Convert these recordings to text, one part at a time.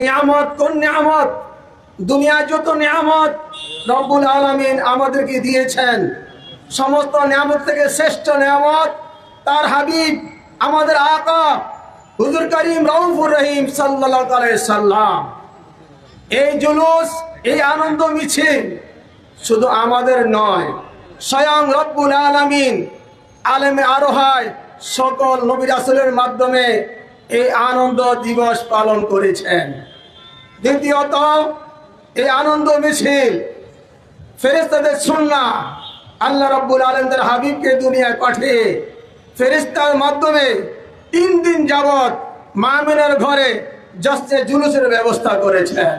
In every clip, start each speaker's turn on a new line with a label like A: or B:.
A: নিয়ামত, কোন নিয়ামত? দুনিয়া যত নিয়ামত রব্বুল আলমিন আমাদেরকে দিয়েছেন, সমস্ত নিয়ামত থেকে শ্রেষ্ঠ নিয়ামত তার হাবিব আমাদের আকা, হুজুর করিম রউফুর রহিম সাল্লাহ সাল্লাম। এই জুলুস, এই আনন্দ মিছিল শুধু আমাদের নয়, স্বয়ং রব্বুল আলমিন আলেমে আরোহায় সকল নবী রাসুলের মাধ্যমে এই আনন্দ দিবস পালন করেছেন। দ্বিতীয়ত, এই আনন্দ মিছিল ফেরেস্তাদের সুন্না আল্লাহ রব্বুল আলমদের হাবিবকে দুনিয়ায় পাঠিয়ে ফেরেস্তার মাধ্যমে তিন দিন যাবৎ মামিনের ঘরে জস্তে জুলুসের ব্যবস্থা করেছেন।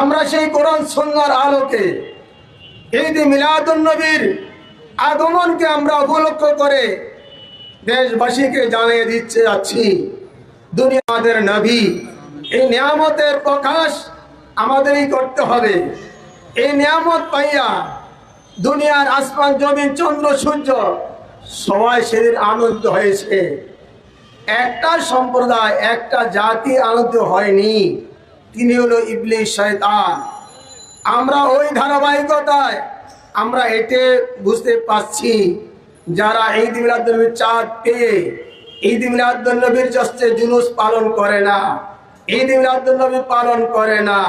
A: আমরা সেই কোরআন সন্ন্যার আলোকে ঈদ মিলাদুন নবীর আগমনকে আমরা উপলক্ষ করে দেশবাসীকে জানিয়ে দিচ্ছে যাচ্ছি। দুনিয়াদের নবী এই নিয়ামতের প্রকাশ আমাদেরই করতে হবে। এই নিয়ামত পাইয়া দুনিয়ার আসমান, জমিন, চন্দ্র, সূর্য সবাই সেদিন আনন্দ হয়েছে। একটা সম্প্রদায়, একটা জাতি আনন্দ হয়নি। তিনি হলো ইবলিশ শয়তান। আমরা ওই ধারাবাহিকতায় আমরা এটে বুঝতে পারছি, যারা ঈদ মিলাদুলনবীর চাঁদ পেয়ে, ঈদ মিলাদুলনবীর জস্তে জুলুস পালন করে না। ঈদ মিলাদুলনবী পালন করে না।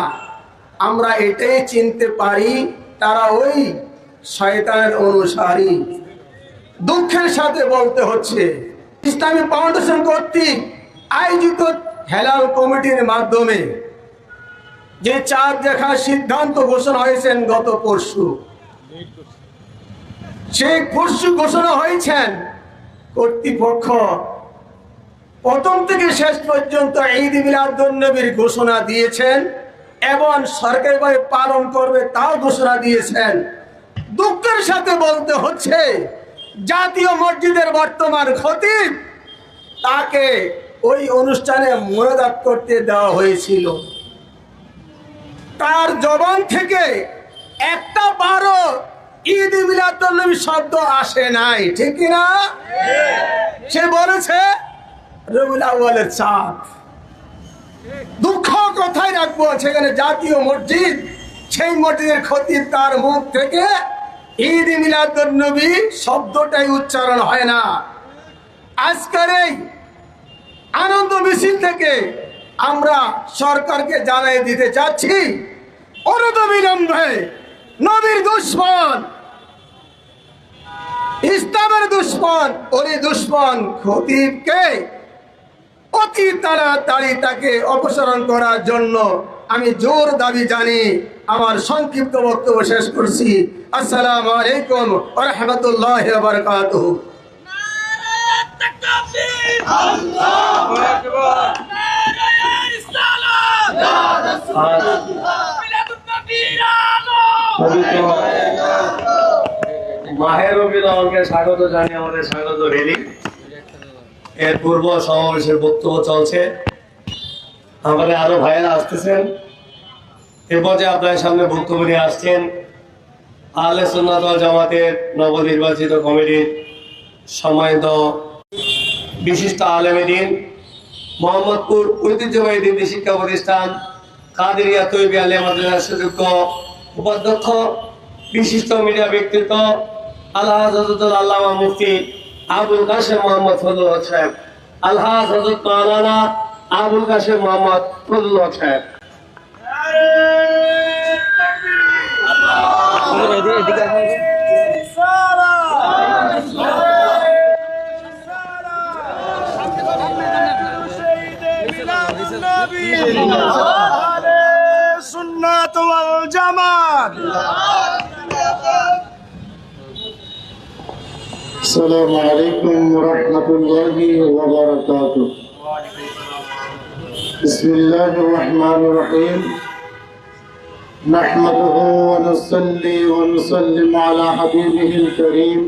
A: আমরা এটাই চিনতে পারি, তারা ওই শয়তানের অনুসারী। দুঃখের সাথে বলতে হচ্ছে, ইসলামী ফাউন্ডেশন কর্তৃক আয়োজিত হেলাল কমিটির মাধ্যমে যে চাঁদ দেখার সিদ্ধান্ত ঘোষণা হয়েছেন গত পরশু, সেই পরশু ঘোষণা হয়েছেন কর্তৃপক্ষ। প্রথম থেকে শেষ পর্যন্ত ঈদ মিলাদুন্নবীর ঘোষণা দিয়েছেন এবং সরকারিভাবে পালন করবে তাও ঘোষণা দিয়েছেন। দুঃখের সাথে বলতে হচ্ছে জাতীয় মসজিদের বর্তমান খতিব তাকে ওই অনুষ্ঠানে মনোদাত করতে দেওয়া হয়েছিল। তার জবান থেকে একটা বারো ঈদ মিলাদুল্নবী শব্দ আসে নাই ঠিক না সে বলেছে দুঃখ রাখব জাতীয় সেই তার মুখ থেকে মিলাদুন্নবী শব্দটাই উচ্চারণ হয় না। আজকের এই আনন্দ মিছিল থেকে আমরা সরকারকে জানিয়ে দিতে চাচ্ছি অনতবিলম্বে নবীর দুশ্মন, ইসলামের দুশ্মন ওরে দুশ্মন, খতিবকে অতি তাড়াতাড়ি তাকে অপসারণ করার জন্য আমি জোর দাবি জানি। আমার সংক্ষিপ্ত বক্তব্য শেষ করছি। আসসালামু আলাইকুম রহমতুল্লাহ বারকাতুহ।
B: মাহের স্বাগত জানিয়ে আমাদের স্বাগত রেলি এর পূর্ব সমাবেশের বক্তব্য চলছে। আমাদের আরও ভাইয়েরা আসতেছেন। এরপর যে আপনার সামনে বক্তব্য নিয়ে আসছেন আহলে সুন্নাত জামাতের নবনির্বাচিত কমিটির সম্মানিত বিশিষ্ট আলেমেদিন মোহাম্মদপুর ঐতিহ্যবাহী দিনী শিক্ষা প্রতিষ্ঠান কাদেরিয়া তৈবি আলী আমাদের সুযোগ্য উপাধ্যক্ষ, বিশিষ্ট মিডিয়া ব্যক্তিত্ব আল্লাহ হজরতুল আল্লামা মুফতি আবুল কাশেম মোহাম্মদ ফজল হক সাহেব আল্লাহ হজরত মাওলানা আবুল কাশেম মোহাম্মদ ফজল হক সাহেব
C: السلام علیکم ورحمة اللہ وبرکاتہ بسم اللہ الرحمن الرحیم نحمده ونصلي ونسلم على حبيبه الكريم.